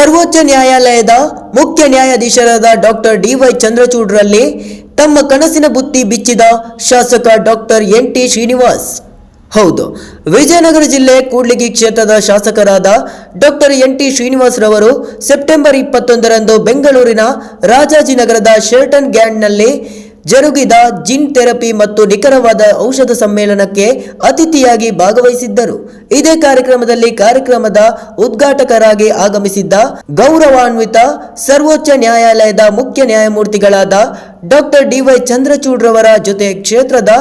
ಸರ್ವೋಚ್ಚ ನ್ಯಾಯಾಲಯದ ಮುಖ್ಯ ನ್ಯಾಯಾಧೀಶರಾದ ಡಾಕ್ಟರ್ ಡಿವೈ ಚಂದ್ರಚೂಡ್ರಲ್ಲಿ ತಮ್ಮ ಕನಸಿನ ಬುತ್ತಿ ಬಿಚ್ಚಿದ ಶಾಸಕ ಡಾಕ್ಟರ್ ಎನ್ ಟಿ ಶ್ರೀನಿವಾಸ್. ಹೌದು, ವಿಜಯನಗರ ಜಿಲ್ಲೆ ಕೂಡ್ಲಿಗಿ ಕ್ಷೇತ್ರದ ಶಾಸಕರಾದ ಡಾಕ್ಟರ್ ಎನ್ ಟಿ ಶ್ರೀನಿವಾಸ್ ರವರು ಸೆಪ್ಟೆಂಬರ್ ಇಪ್ಪತ್ತೊಂದರಂದು ಬೆಂಗಳೂರಿನ ರಾಜಾಜಿನಗರದ ಶೆರ್ಟನ್ ಗ್ಯಾಂಡ್ನಲ್ಲಿ ಜರುಗಿದ ಜಿನ್ ಥೆರಪಿ ಮತ್ತು ನಿಖರವಾದ ಔಷಧ ಸಮ್ಮೇಳನಕ್ಕೆ ಅತಿಥಿಯಾಗಿ ಭಾಗವಹಿಸಿದ್ದರು. ಇದೇ ಕಾರ್ಯಕ್ರಮದಲ್ಲಿ ಕಾರ್ಯಕ್ರಮದ ಉದ್ಘಾಟಕರಾಗಿ ಆಗಮಿಸಿದ್ದ ಗೌರವಾನ್ವಿತ, ಸರ್ವೋಚ್ಚ ನ್ಯಾಯಾಲಯದ ಮುಖ್ಯ ನ್ಯಾಯಮೂರ್ತಿಗಳಾದ ಡಾಕ್ಟರ್ ಡಿವೈ ಚಂದ್ರಚೂಡ್ರವರ ಜೊತೆ ಕ್ಷೇತ್ರದ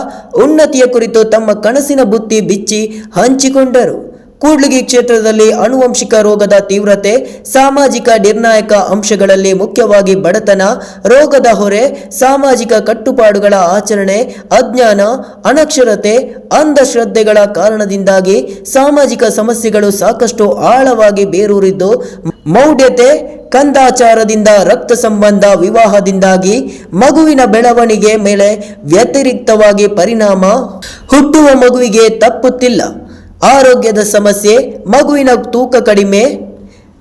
ಉನ್ನತಿಯ ಕುರಿತು ತಮ್ಮ ಕನಸಿನ ಬುತ್ತಿ ಬಿಚ್ಚಿ ಹಂಚಿಕೊಂಡರು. ಕೂಡ್ಲಿಗಿ ಕ್ಷೇತ್ರದಲ್ಲಿ ಅನುವಂಶಿಕ ರೋಗದ ತೀವ್ರತೆ, ಸಾಮಾಜಿಕ ನಿರ್ಣಾಯಕ ಅಂಶಗಳಲ್ಲಿ ಮುಖ್ಯವಾಗಿ ಬಡತನ, ರೋಗದ ಹೊರೆ, ಸಾಮಾಜಿಕ ಕಟ್ಟುಪಾಡುಗಳ ಆಚರಣೆ, ಅಜ್ಞಾನ, ಅನಕ್ಷರತೆ, ಅಂಧಶ್ರದ್ಧೆಗಳ ಕಾರಣದಿಂದಾಗಿ ಸಾಮಾಜಿಕ ಸಮಸ್ಯೆಗಳು ಸಾಕಷ್ಟು ಆಳವಾಗಿ ಬೇರೂರಿದ್ದು, ಮೌಢ್ಯತೆ, ಕಂದಾಚಾರದಿಂದ ರಕ್ತ ಸಂಬಂಧ ವಿವಾಹದಿಂದಾಗಿ ಮಗುವಿನ ಬೆಳವಣಿಗೆ ಮೇಲೆ ವ್ಯತಿರಿಕ್ತವಾಗಿ ಪರಿಣಾಮ ಹುಟ್ಟುವ ಮಗುವಿಗೆ ತಪ್ಪುತ್ತಿಲ್ಲ. ಆರೋಗ್ಯದ ಸಮಸ್ಯೆ, ಮಗುವಿನ ತೂಕ ಕಡಿಮೆ,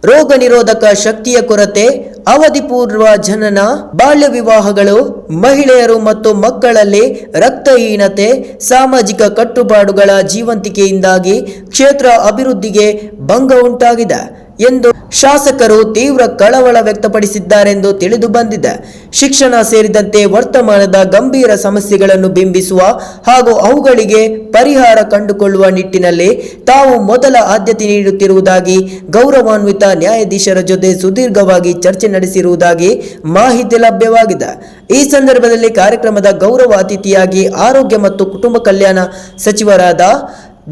ರೋಗ ನಿರೋಧಕ ಶಕ್ತಿಯ ಕೊರತೆ, ಅವಧಿಪೂರ್ವ ಜನನ, ಬಾಲ್ಯ ವಿವಾಹಗಳು, ಮಹಿಳೆಯರು ಮತ್ತು ಮಕ್ಕಳಲ್ಲಿ ರಕ್ತಹೀನತೆ, ಸಾಮಾಜಿಕ ಕಟ್ಟುಪಾಡುಗಳ ಜೀವಂತಿಕೆಯಿಂದಾಗಿ ಕ್ಷೇತ್ರ ಅಭಿವೃದ್ಧಿಗೆ ಭಂಗ ಉಂಟಾಗಿದೆ ಎಂದು ಶಾಸಕರು ತೀವ್ರ ಕಳವಳ ವ್ಯಕ್ತಪಡಿಸಿದ್ದಾರೆಂದು ತಿಳಿದು ಬಂದಿದೆ. ಶಿಕ್ಷಣ ಸೇರಿದಂತೆ ವರ್ತಮಾನದ ಗಂಭೀರ ಸಮಸ್ಯೆಗಳನ್ನು ಬಿಂಬಿಸುವ ಹಾಗೂ ಅವುಗಳಿಗೆ ಪರಿಹಾರ ಕಂಡುಕೊಳ್ಳುವ ನಿಟ್ಟಿನಲ್ಲಿ ತಾವು ಮೊದಲ ಆದ್ಯತೆ ನೀಡುತ್ತಿರುವುದಾಗಿ ಗೌರವಾನ್ವಿತ ನ್ಯಾಯಾಧೀಶರ ಜೊತೆ ಸುದೀರ್ಘವಾಗಿ ಚರ್ಚೆ ನಡೆಸಿರುವುದಾಗಿ ಮಾಹಿತಿ ಲಭ್ಯವಾಗಿದೆ. ಈ ಸಂದರ್ಭದಲ್ಲಿ ಕಾರ್ಯಕ್ರಮದ ಗೌರವ ಅತಿಥಿಯಾಗಿ ಆರೋಗ್ಯ ಮತ್ತು ಕುಟುಂಬ ಕಲ್ಯಾಣ ಸಚಿವರಾದ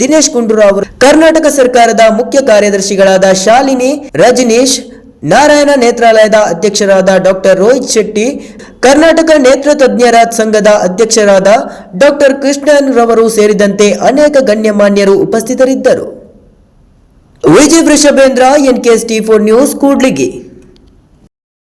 ದಿನೇಶ್ ಗುಂಡೂರಾವ್, ಕರ್ನಾಟಕ ಸರ್ಕಾರದ ಮುಖ್ಯ ಕಾರ್ಯದರ್ಶಿಗಳಾದ ಶಾಲಿನಿ, ರಜನೀಶ್, ನಾರಾಯಣ ನೇತ್ರಾಲಯದ ಅಧ್ಯಕ್ಷರಾದ ಡಾಕ್ಟರ್ ರೋಹಿತ್ ಶೆಟ್ಟಿ, ಕರ್ನಾಟಕ ನೇತ್ರ ತಜ್ಞರ ಸಂಘದ ಅಧ್ಯಕ್ಷರಾದ ಡಾಕ್ಟರ್ ಕೃಷ್ಣನ್ ರವರು ಸೇರಿದಂತೆ ಅನೇಕ ಗಣ್ಯಮಾನ್ಯರು ಉಪಸ್ಥಿತರಿದ್ದರು. Vijay Vrishabhendra N K four news, Kudligi.